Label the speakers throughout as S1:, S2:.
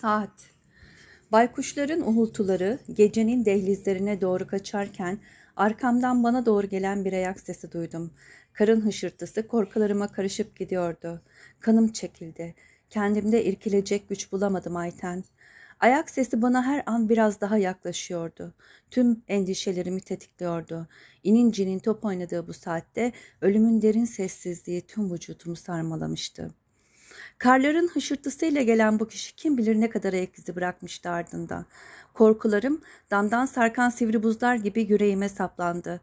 S1: Saat Baykuşların uhultuları gecenin dehlizlerine doğru kaçarken arkamdan bana doğru gelen bir ayak sesi duydum. Karın hışırtısı korkularıma karışıp gidiyordu. Kanım çekildi. Kendimde irkilecek güç bulamadım Ayten. Ayak sesi bana her an biraz daha yaklaşıyordu. Tüm endişelerimi tetikliyordu. İnincinin top oynadığı bu saatte ölümün derin sessizliği tüm vücudumu sarmalamıştı. Karların hışırtısıyla gelen bu kişi kim bilir ne kadar ayak izi bırakmıştı ardında. Korkularım damdan sarkan sivri buzlar gibi yüreğime saplandı.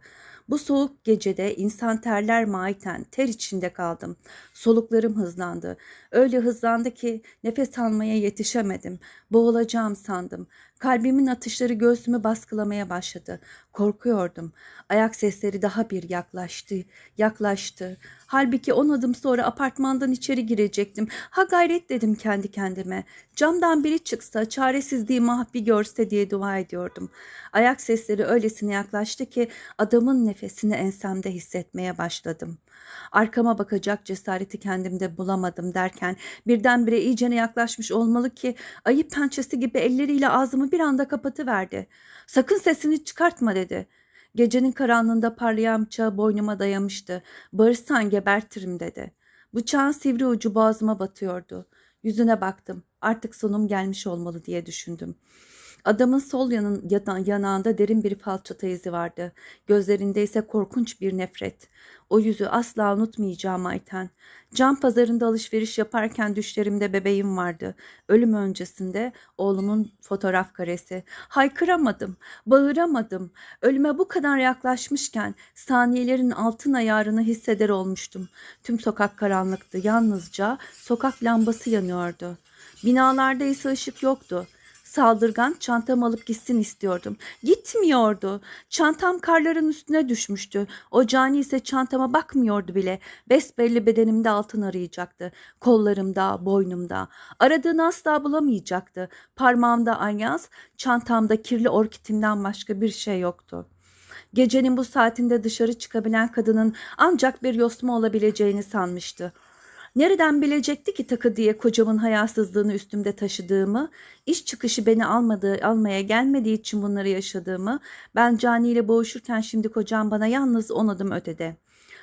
S1: Bu soğuk gecede insan terler maiten ter içinde kaldım. Soluklarım hızlandı. Öyle hızlandı ki nefes almaya yetişemedim. Boğulacağım sandım. Kalbimin atışları göğsümü baskılamaya başladı. Korkuyordum. Ayak sesleri daha bir yaklaştı, yaklaştı. Halbuki on adım sonra apartmandan içeri girecektim. Ha gayret dedim kendi kendime. Camdan biri çıksa, çaresizliğimi ah bir görse diye dua ediyordum. Ayak sesleri öylesine yaklaştı ki adamın nefesini ensemde hissetmeye başladım. Arkama bakacak cesareti kendimde bulamadım derken birdenbire iyicene yaklaşmış olmalı ki ayı pençesi gibi elleriyle ağzımı bir anda kapatıverdi. Sakın sesini çıkartma dedi. Gecenin karanlığında parlayan bıçağı boynuma dayamıştı. Bağırsan gebertirim dedi. Bıçağın sivri ucu boğazıma batıyordu. Yüzüne baktım. Artık sonum gelmiş olmalı diye düşündüm. Adamın sol yanın, yanağında derin bir falçata izi vardı. Gözlerinde ise korkunç bir nefret. O yüzü asla unutmayacağım Ayten. Can pazarında alışveriş yaparken düşlerimde bebeğim vardı. Ölüm öncesinde oğlumun fotoğraf karesi. Haykıramadım, bağıramadım. Ölüme bu kadar yaklaşmışken saniyelerin altın ayarını hisseder olmuştum. Tüm sokak karanlıktı. Yalnızca sokak lambası yanıyordu. Binalarda ise ışık yoktu. Saldırgan çantamı alıp gitsin istiyordum. Gitmiyordu. Çantam karların üstüne düşmüştü. O cani ise çantama bakmıyordu bile. Besbelli bedenimde altın arayacaktı. Kollarımda, boynumda. Aradığını asla bulamayacaktı. Parmağımda anyaz, çantamda kirli orkitimden başka bir şey yoktu. Gecenin bu saatinde dışarı çıkabilen kadının ancak bir yosma olabileceğini sanmıştı. Nereden bilecekti ki takı diye kocamın hayasızlığını üstümde taşıdığımı, iş çıkışı beni almadığı, almaya gelmediği için bunları yaşadığımı, ben Cani ile boğuşurken şimdi kocam bana yalnız on adım ötede.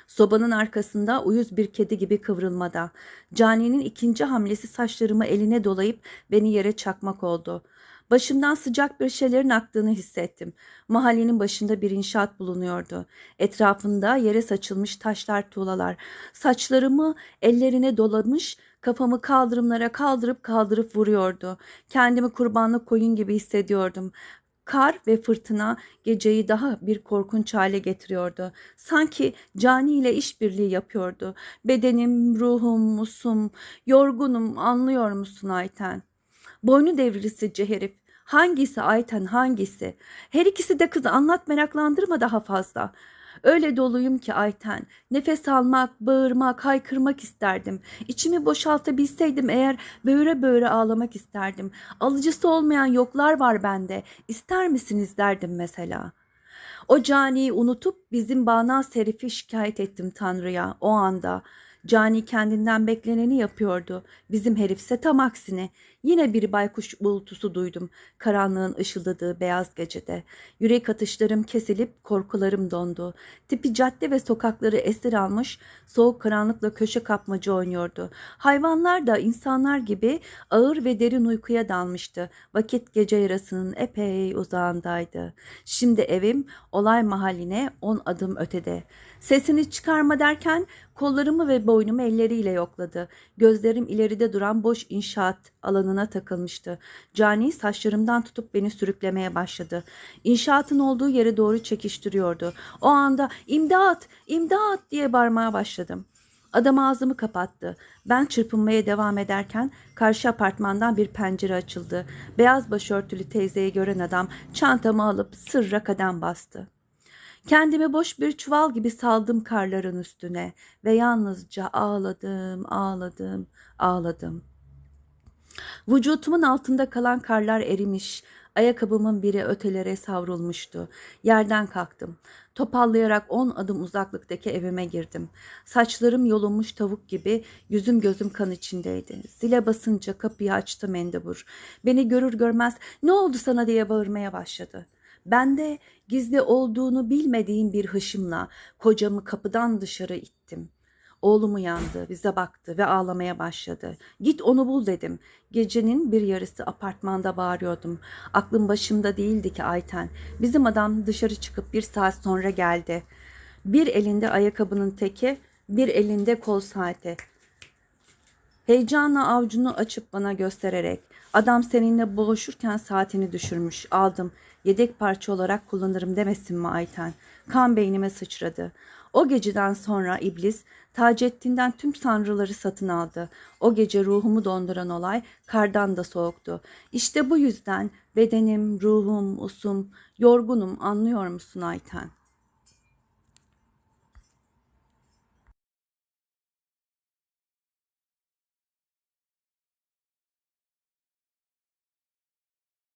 S1: Sobanın arkasında uyuz bir kedi gibi kıvrılmada. Cani'nin ikinci hamlesi saçlarımı eline dolayıp beni yere çakmak oldu. Başımdan sıcak bir şeylerin aktığını hissettim. Mahallenin başında bir inşaat bulunuyordu. Etrafında yere saçılmış taşlar tuğlalar. Saçlarımı ellerine dolamış, kafamı kaldırımlara kaldırıp kaldırıp vuruyordu. Kendimi kurbanlık koyun gibi hissediyordum. Kar ve fırtına geceyi daha bir korkunç hale getiriyordu. Sanki cani ile işbirliği yapıyordu. Bedenim, ruhum, musum, yorgunum anlıyor musun Ayten? Boynu devrilisice herif. Hangisi Ayten hangisi? Her ikisi de kız anlat meraklandırma daha fazla. Öyle doluyum ki Ayten. Nefes almak, bağırmak, haykırmak isterdim. İçimi boşaltabilseydim eğer böğüre böğüre ağlamak isterdim. Alıcısı olmayan yoklar var bende. İster misiniz derdim mesela. O caniyi unutup bizim bağnaz herifi şikayet ettim Tanrı'ya o anda. Cani kendinden bekleneni yapıyordu. Bizim herifse tam aksine. Yine bir baykuş bulutusu duydum. Karanlığın ışıldadığı beyaz gecede. Yürek atışlarım kesilip korkularım dondu. Tipi cadde ve sokakları esir almış, soğuk karanlıkla köşe kapmacı oynuyordu. Hayvanlar da insanlar gibi ağır ve derin uykuya dalmıştı. Vakit gece yarasının epey uzağındaydı. Şimdi evim olay mahalline on adım ötede. Sesini çıkarma derken kollarımı ve boynumu elleriyle yokladı. Gözlerim ileride duran boş inşaat alanına takılmıştı. Cani saçlarımdan tutup beni sürüklemeye başladı. İnşaatın olduğu yere doğru çekiştiriyordu. O anda imdat, imdat diye bağırmaya başladım. Adam ağzımı kapattı. Ben çırpınmaya devam ederken karşı apartmandan bir pencere açıldı. Beyaz başörtülü teyzeyi gören adam çantamı alıp sırra kadem bastı. Kendimi boş bir çuval gibi saldım karların üstüne ve yalnızca ağladım, ağladım, ağladım. Vücutumun altında kalan karlar erimiş, Ayakkabımın biri ötelere savrulmuştu. Yerden kalktım. Topallayarak on adım uzaklıktaki evime girdim. Saçlarım yolunmuş tavuk gibi yüzüm gözüm kan içindeydi. Zile basınca kapıyı açtı mendebur. Beni görür görmez ne oldu sana diye bağırmaya başladı. Ben de gizli olduğunu bilmediğim bir hışımla kocamı kapıdan dışarı ittim. Oğlum uyandı, bize baktı ve ağlamaya başladı. Git onu bul dedim. Gecenin bir yarısı apartmanda bağırıyordum. Aklım başımda değildi ki Ayten. Bizim adam dışarı çıkıp bir saat sonra geldi. Bir elinde ayakkabının teki, bir elinde kol saati. Heyecanla avucunu açıp bana göstererek adam seninle boğuşurken saatini düşürmüş aldım yedek parça olarak kullanırım demesin mi Ayten? Kan beynime sıçradı. O geceden sonra iblis Taceddin'den tüm tanrıları satın aldı. O gece ruhumu donduran olay kardan da soğuktu. İşte bu yüzden bedenim, ruhum, usum, yorgunum anlıyor musun Ayten?''